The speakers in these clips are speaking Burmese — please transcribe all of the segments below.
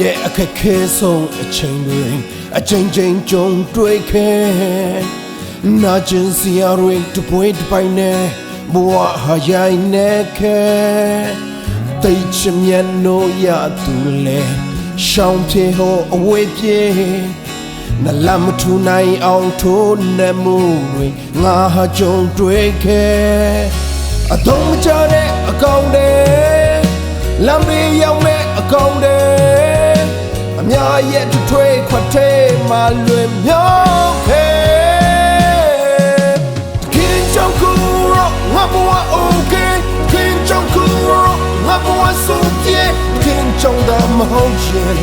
ရဲ့အခက်ခဲဆုံးအချိန်တွေအချိန်ချင်းကြုံတွေ့ခဲ့နာကျင်စရာတွေတပွေးတပိုင်နဲ့ဘဝဟာရိုင်းနေခဲ့တိတ်ချမျက်နှိုးရသူလေရှောင်းပြေဟောအဝေးပြေနလမထူနိုင်အောင်ထိုးနေမှုတွေငါဟာကြုံတွေ့ခဲ့အတော့မကြတဲ့အကောင်တွေလမ်းမေးရောက်မဲ့အကောင်တွေအ များရဲ့တထွေးခွတ်ထဲမှာလွင်မြောက်ခဲ့ခင်ကြောင့်ကူရောငါဘဝ okay ခင်ကြောင့်ကူရောငါဘဝဆိုပြေခင်ကြောင့်ဒါမဟုတ်ရင်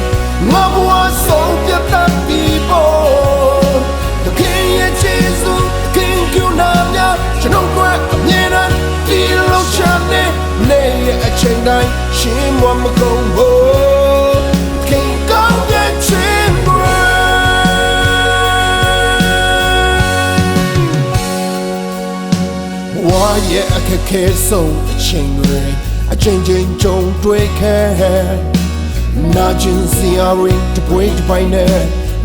ငါဘဝဆုံးပြတ်တတ်ပြီပေါ့တခင်ရဲ့ချစ်စုခင်ကျူနာများကျွန်တော်ကအမြဲတမ်းဒီလိုချမ်းနေနေရဲ့အချိန်တိုင်းရှင်းမမကုန်ဘူး ရဲ့အခက်ခဲဆုံးအချိန်တွေအချိန်ချင်းကြုံတွေ့ခဲ့နာကျင်စရာတွေတပွေးတပိုင်နဲ့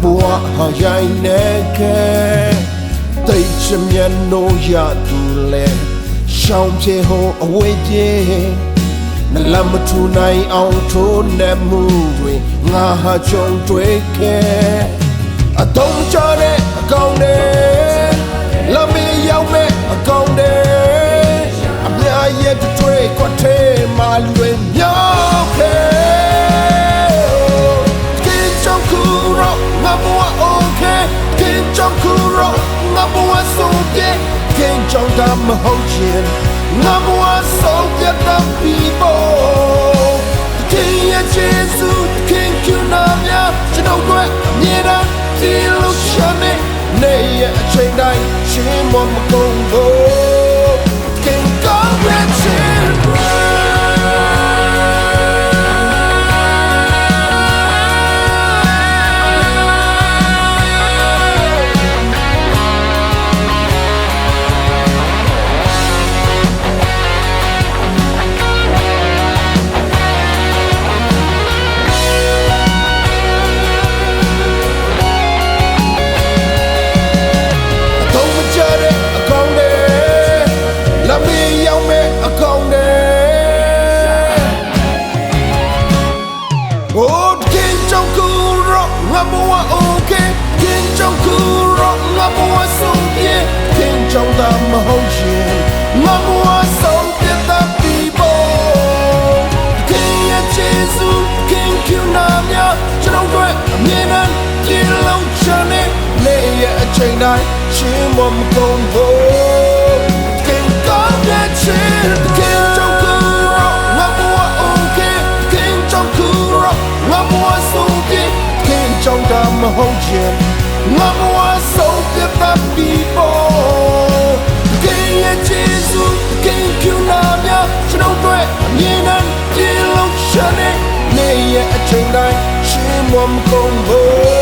ဘဝဟာရိုင်းနေခဲ့တိတ်ချမျက်နှိုးရသူလဲရှောင်းပြေဟောအဝေးပြေနလမထူနိုင်အောင်ထိုးနေမှုတွေငါဟာကြုံတွေ့ခဲ့အတော့ကြတဲ့အကောင်တွေလမ်းမေးရောက်မဲ့ ကင်းချောင်းတာမဟုတ်ရင်ငါဘဝဆုံးပြတ်တဲ့ people ကင်းရဲ့ကျေးဇူးကင်းကျူနာများကျွန်တော်တို့အမြဲတမ်းဒီလိုချမ်းနေနေရဲ့အချိန်တိုင်းရှင်းမမကုန်ဘူး King Jong-un, Mahojian, number one, so get the people. King of Jesus, King Kunamya, Children, Minan, Kilo Chane, Lay a chain night, Chimom Gombo. King God, that chill, King Jong-un, number one, okay. King Jong-un, number one, so get King Jong-un, Mahojian, number one, so get the trên đây chỉ mong không hơn